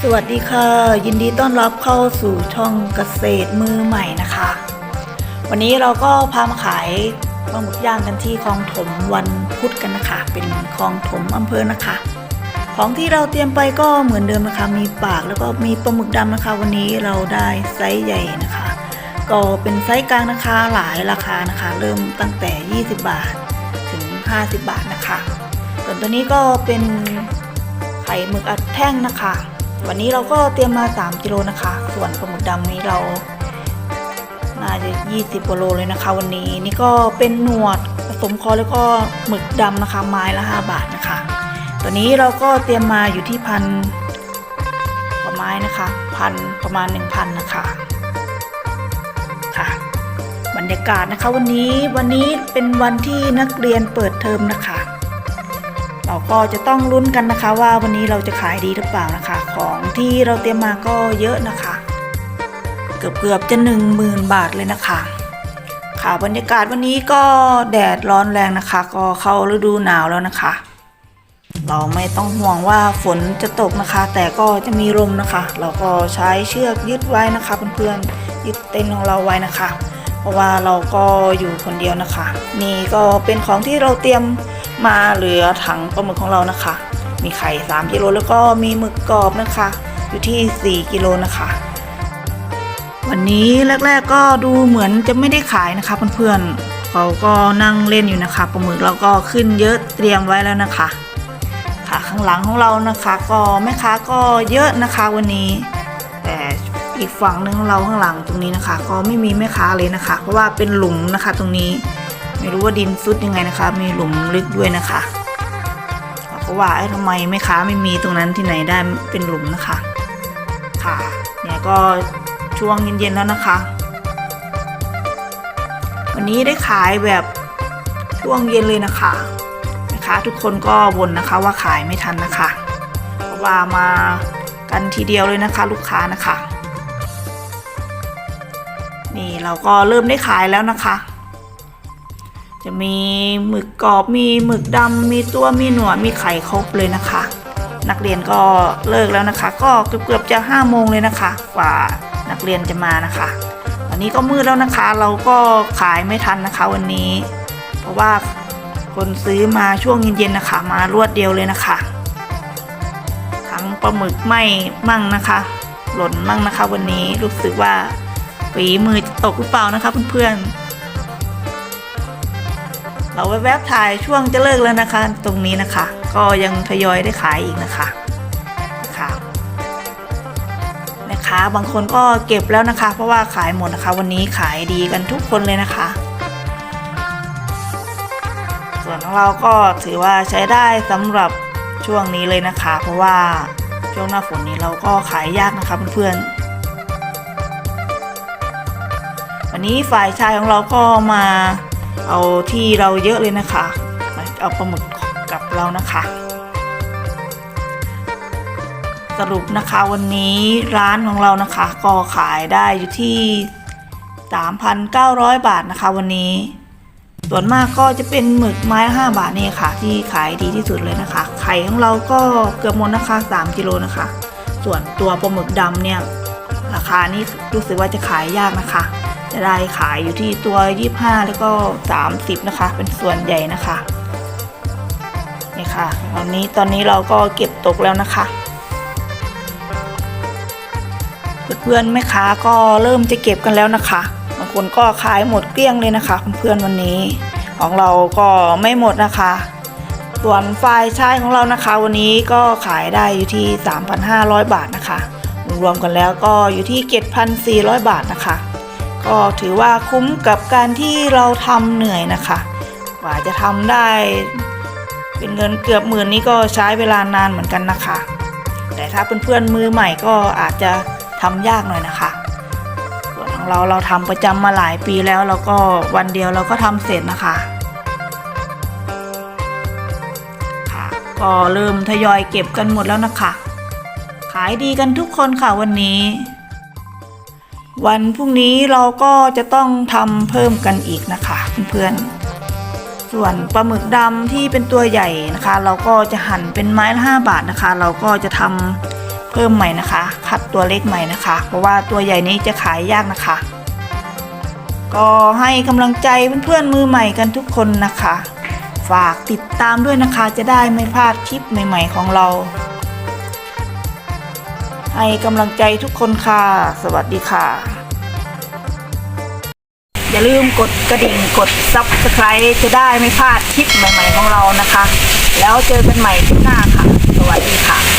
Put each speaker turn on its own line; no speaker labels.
สวัสดีค่ะ ยินดีต้อนรับเข้าสู่ช่องเกษตรมือใหม่นะคะ วันนี้เราก็พามาขายปลาหมึกย่างกันที่คลองถมวันพุธกันนะคะ เป็นคลองถมอำเภอนะคะ ของที่เราเตรียมไปก็เหมือนเดิมนะคะ มีปากแล้วก็มีปลาหมึกดำนะคะ วันนี้เราได้ไซส์ใหญ่นะคะ ก็เป็นไซส์กลางนะคะหลายราคานะคะ เริ่มตั้งแต่ 20 บาทถึง 50 บาทนะคะส่วนตัวนี้ก็เป็น ไข่หมึกอัดแท่งนะคะ วันนี้เราก็เตรียมมา 3กิโลนะคะ ส่วนปลาหมึกดำนี้เรา น่าจะ 20กิโลเลยนะคะ วันนี้นี่ก็เป็นหนวดผสมคอแล้วก็หมึกดำนะคะไม้ละ 5 บาทนะคะ ตัวนี้เราก็เตรียมมาอยู่ที่พันกว่าไม้นะคะพันประมาณ 1,000นะคะค่ะบรรยากาศนะคะวันนี้วันนี้เป็นวันที่นักเรียนเปิดเทอมนะคะ เราก็จะต้องลุ้นกันนะคะว่าวันนี้เราจะขายดีหรือเปล่านะคะ ของที่เราเตรียมมาก็เยอะนะคะ เกือบเกือบๆจะหนึ่งหมื่นบาทเลยนะคะ ค่ะบรรยากาศวันนี้ก็แดดร้อนแรงนะคะ ก็เข้าฤดูหนาวแล้วนะคะ เราไม่ต้องห่วงว่าฝนจะตกนะคะ แต่ก็จะมีลมนะคะ เราก็ใช้เชือกยึดไว้นะคะเพื่อนๆยึดเต็นท์ของเราไว้นะคะ เพราะว่าเราก็อยู่คนเดียวนะคะ นี่ก็เป็นของที่เราเตรียม มาเหลือถังปลาหมึกของเรานะคะ มีไข่ 3กิโลแล้วก็มีหมึกกรอบนะคะ อยู่ที่ 4กิโลนะคะ วันนี้แรก ๆ ก็ดูเหมือนจะไม่ได้ขายนะคะเพื่อนๆเขาก็นั่งเล่นอยู่นะคะปลาหมึกเราก็ขึ้นเยอะเตรียมไว้แล้วนะคะค่ะข้างหลังของเรานะคะก็แม่ค้าก็เยอะนะคะวันนี้ แต่อีกฝั่งหนึงของเราข้างหลังตรงนี้นะคะ ก็ไม่มีแม่ค้าเลยนะคะ เพราะว่าเป็นหลุมนะคะตรงนี้ ไม่รู้ว่าดินซุดยังไงนะคะ มีหลุมลึกด้วยนะคะเราก็ว่าเอ้ทำไมแม่ค้าไม่มีตรงนั้นที่ไหนได้เป็นหลุมนะคะ ค่ะ เนี่ยก็ช่วงเย็นๆแล้วนะคะ วันนี้ได้ขายแบบช่วงเย็นเลยนะคะนะคะ ทุกคนก็บ่นนะคะว่าขายไม่ทันนะคะเพราะว่ามากันทีเดียวเลยนะคะ ลูกค้านะคะ นี่เราก็เริ่มได้ขายแล้วนะคะ จะมีหมึกกรอบมีหมึกดำมีตัวมีหนวดมีไข่ครบเลยนะคะ นักเรียนก็เลิกแล้วนะคะ ก็เกือบๆจะห้าโมงเลยนะคะกว่านักเรียนจะมานะคะวันนี้ก็มืดแล้วนะคะ เราก็ขายไม่ทันนะคะวันนี้ เพราะว่าคนซื้อมาช่วงเย็นๆนะคะ มารวดเดียวเลยนะคะ ทั้งปลาหมึกไหมมั่งนะคะ หล่นมั่งนะคะ วันนี้รู้สึกว่าฝีมือจะตกหรือเปล่านะคะเพื่อนๆ เราแวบๆถ่ายช่วงจะเลิกแล้วนะคะ ตรงนี้นะคะ ก็ยังทยอยได้ขายอีกนะคะค่ะแม่ค้าบางคนก็เก็บแล้วนะคะ เพราะว่าขายหมดนะคะ วันนี้ขายดีกันทุกคนเลยนะคะ ส่วนของเราก็ถือว่าใช้ได้สำหรับช่วงนี้เลยนะคะ เพราะว่าช่วงหน้าฝนนี้เราก็ขายยากนะคะเพื่อนๆวันนี้ฝ่ายชายของเราก็มา เอาที่เราเยอะเลยนะคะมาเอาปลาหมึกกับเรานะคะ สรุปนะคะวันนี้ร้านของเรานะคะ ก็ขายได้อยู่ที่ 3,900 บาทนะคะ วันนี้ ส่วนมากก็จะเป็นหมึกไม้5บาทนี่ค่ะ ที่ขายดีที่สุดเลยนะคะ ไข่ของเราก็เกือบหมดนะคะ 3กิโลนะคะ ส่วนตัวปลาหมึกดำเนี่ยราคานี้รู้สึกว่าจะขายยากนะคะ จะได้ขายอยู่ที่ตัว 25 แล้วก็ 30 นะคะ เป็นส่วนใหญ่นะคะนี่ค่ะตอนนี้ตอนนี้เราก็เก็บตกแล้วนะคะเพื่อนๆแม่ค้าก็เริ่มจะเก็บกันแล้วนะคะบางคนก็ขายหมดเกลี้ยงเลยนะคะเพื่อนๆวันนี้ ของเราก็ไม่หมดนะคะส่วนฝ่ายชายของเรานะคะ วันนี้ก็ขายได้อยู่ที่ 3,500 บาทนะคะ รวมกันแล้วก็อยู่ที่ 7,400 บาทนะคะ ก็ถือว่าคุ้มกับการที่เราทำเหนื่อยนะคะกว่าจะทำได้ เป็นเงินเกือบหมื่นนี้ก็ใช้เวลานานเหมือนกันนะคะ แต่ถ้าเพื่อนๆมือใหม่ก็อาจจะทำยากหน่อยนะคะส่วนของเราเราทำประจำมาหลายปีแล้วแล้วก็วันเดียวเราก็ทำเสร็จนะคะค่ะก็เริ่มทยอยเก็บกันหมดแล้วนะคะ ขายดีกันทุกคนค่ะวันนี้ วันพรุ่งนี้เราก็จะต้องทำเพิ่มกันอีกนะคะเพื่อนๆ ส่วนปลาหมึกดำที่เป็นตัวใหญ่นะคะ เราก็จะหั่นเป็นไม้ละ5บาทนะคะ เราก็จะทำเพิ่มใหม่นะคะ คัดตัวเล็กใหม่นะคะ เพราะว่าตัวใหญ่นี้จะขายยากนะคะ ก็ให้กำลังใจเพื่อนๆมือใหม่กันทุกคนนะคะ ฝากติดตามด้วยนะคะจะได้ไม่พลาดคลิปใหม่ ๆ ของเรา ให้กำลังใจทุกคนค่ะ สวัสดีค่ะ อย่าลืมกดกระดิ่งกด subscribe จะได้ไม่พลาดคลิปใหม่ ๆ ของเรานะคะ แล้วเจอกันใหม่คลิปหน้าค่ะ สวัสดีค่ะ